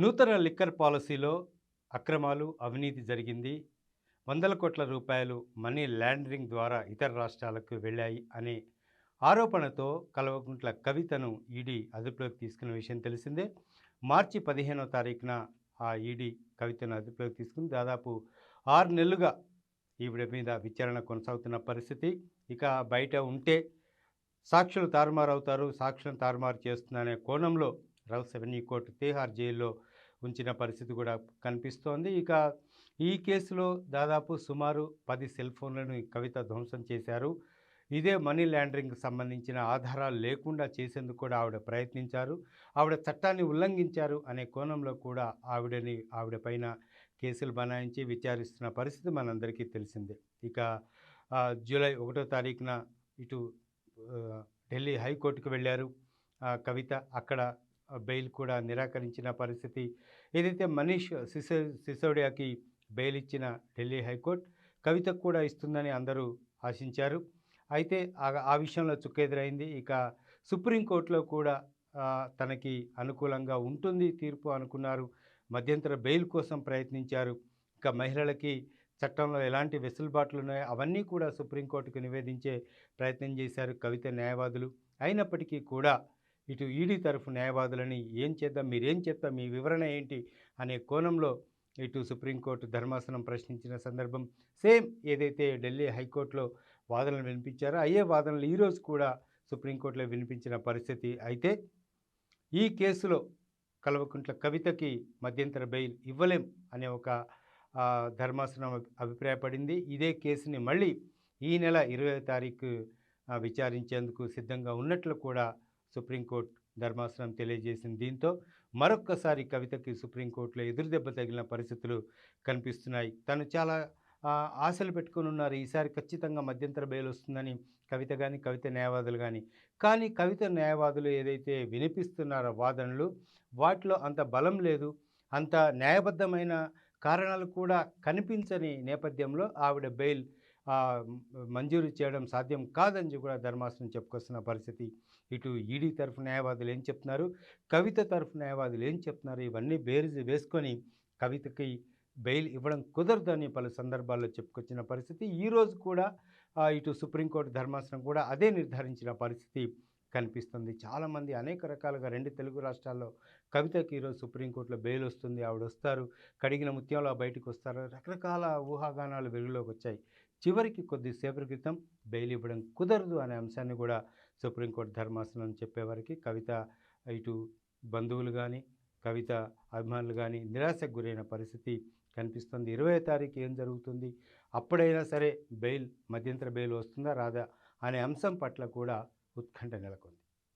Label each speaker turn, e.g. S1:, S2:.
S1: నూతన లిక్కర్ పాలసీలో అక్రమాలు అవినీతి జరిగింది. వందల కోట్ల రూపాయలు మనీ ల్యాండరింగ్ ద్వారా ఇతర రాష్ట్రాలకు వెళ్ళాయి అనే ఆరోపణతో కల్వకుంట్ల కవితను ఈడీ అదుపులోకి తీసుకున్న విషయం తెలిసిందే. మార్చి పదిహేనో తారీఖున ఆ ఈడీ కవితను అదుపులోకి తీసుకుని దాదాపు ఆరు నెలలుగా ఈవిడ మీద విచారణ కొనసాగుతున్న పరిస్థితి. ఇక బయట ఉంటే సాక్షులు తారుమారు అవుతారు సాక్షులను తారుమారు చేస్తుందనే కోణంలో రౌస్ అవెన్యూ కోర్టు తీహార్ జైల్లో ఉంచిన పరిస్థితి కూడా కనిపిస్తోంది. ఇక ఈ కేసులో దాదాపు సుమారు పది సెల్ ఫోన్లను ఈ కవిత ధ్వంసం చేశారు. ఇదే మనీ ల్యాండరింగ్కి సంబంధించిన ఆధారాలు లేకుండా చేసేందుకు కూడా ఆవిడ ప్రయత్నించారు. ఆవిడ చట్టాన్ని ఉల్లంఘించారు అనే కోణంలో కూడా ఆవిడని ఆవిడ పైన కేసులు బనాయించి విచారిస్తున్న పరిస్థితి మనందరికీ తెలిసిందే. ఇక జూలై ఒకటో తారీఖున ఇటు ఢిల్లీ హైకోర్టుకు వెళ్ళారు. ఆ, కవిత అక్కడ బెయిల్ కూడా నిరాకరించిన పరిస్థితి. ఏదైతే మనీష్ సిసో సిసోడియాకి బెయిల్ ఇచ్చిన ఢిల్లీ హైకోర్టు కవితకు కూడా ఇస్తుందని అందరూ ఆశించారు. అయితే ఆ- విషయంలో చుక్కెదురైంది. ఇక సుప్రీంకోర్టులో కూడా తనకి అనుకూలంగా ఉంటుంది తీర్పు అనుకున్నారు. మధ్యంతర బెయిల్ కోసం ప్రయత్నించారు. ఇక మహిళలకి చట్టంలో ఎలాంటి వెసులుబాట్లు ఉన్నాయో అవన్నీ కూడా సుప్రీంకోర్టుకు నివేదించే ప్రయత్నం చేశారు కవిత న్యాయవాదులు. అయినప్పటికీ కూడా ఇటు ఈడీ తరఫు న్యాయవాదులని ఏం చేద్దాం మీరేం చెప్తాం మీ వివరణ ఏంటి అనే కోణంలో ఇటు సుప్రీంకోర్టు ధర్మాసనం ప్రశ్నించిన సందర్భం సేమ్ ఏదైతే ఢిల్లీ హైకోర్టులో వాదనలు వినిపించారో అయ్యే వాదనలు ఈరోజు కూడా సుప్రీంకోర్టులో వినిపించిన పరిస్థితి అయితే ఈ కేసులో కల్వకుంట్ల కవితకి మధ్యంతర బెయిల్ ఇవ్వలేం అనే ఒక ధర్మాసనం అభిప్రాయపడింది. ఇదే కేసుని మళ్ళీ ఈ నెల ఇరవై తారీఖు విచారించేందుకు సిద్ధంగా ఉన్నట్లు కూడా సుప్రీంకోర్టు ధర్మాసనం తెలియజేసింది. దీంతో మరొక్కసారి కవితకి సుప్రీంకోర్టులో ఎదురుదెబ్బ తగిలిన పరిస్థితులు కనిపిస్తున్నాయి. తను చాలా ఆశలు పెట్టుకుని ఉన్నారు. ఈసారి ఖచ్చితంగా మధ్యంతర బెయిల్ వస్తుందని కవిత కానీ కవిత న్యాయవాదులు కానీ కానీ కవిత న్యాయవాదులు ఏదైతే వినిపిస్తున్నారో వాదనలు వాటిలో అంత బలం లేదు. అంత న్యాయబద్ధమైన కారణాలు కూడా కనిపించని నేపథ్యంలో ఆవిడ బెయిల్ మంజూరు చేయడం సాధ్యం కాదని కూడా ధర్మాసనం చెప్పుకొస్తున్న పరిస్థితి. ఇటు ఈడీ తరఫు న్యాయవాదులు ఏం చెప్తున్నారు? కవిత తరఫు న్యాయవాదులు ఏం చెప్తున్నారు? ఇవన్నీ బేరీజు వేసుకొని కవితకి బెయిల్ ఇవ్వడం కుదరదని పలు సందర్భాల్లో చెప్పుకొచ్చిన పరిస్థితి. ఈరోజు కూడా ఇటు సుప్రీంకోర్టు ధర్మాసనం కూడా అదే నిర్ధారించిన పరిస్థితి కనిపిస్తుంది. చాలామంది అనేక రకాలుగా రెండు తెలుగు రాష్ట్రాల్లో కవితకి ఈరోజు సుప్రీంకోర్టులో బెయిల్ వస్తుంది ఆవిడ వస్తారు కడిగిన ముత్యంలో బయటకు వస్తారు రకరకాల ఊహాగానాలు వెలుగులోకి వచ్చాయి. చివరికి కొద్దిసేపటి క్రితం బెయిల్ ఇవ్వడం కుదరదు అనే అంశాన్ని కూడా సుప్రీంకోర్టు ధర్మాసనం చెప్పేవారికి కవిత ఇటు బంధువులు కానీ కవిత అభిమానులు కానీ నిరాశకు గురైన పరిస్థితి కనిపిస్తుంది. ఇరవై తారీఖు ఏం జరుగుతుంది? అప్పుడైనా సరే బెయిల్ మధ్యంతర బెయిల్ వస్తుందా రాదా అనే అంశం పట్ల కూడా ఉత్కంఠ నెలకొంది.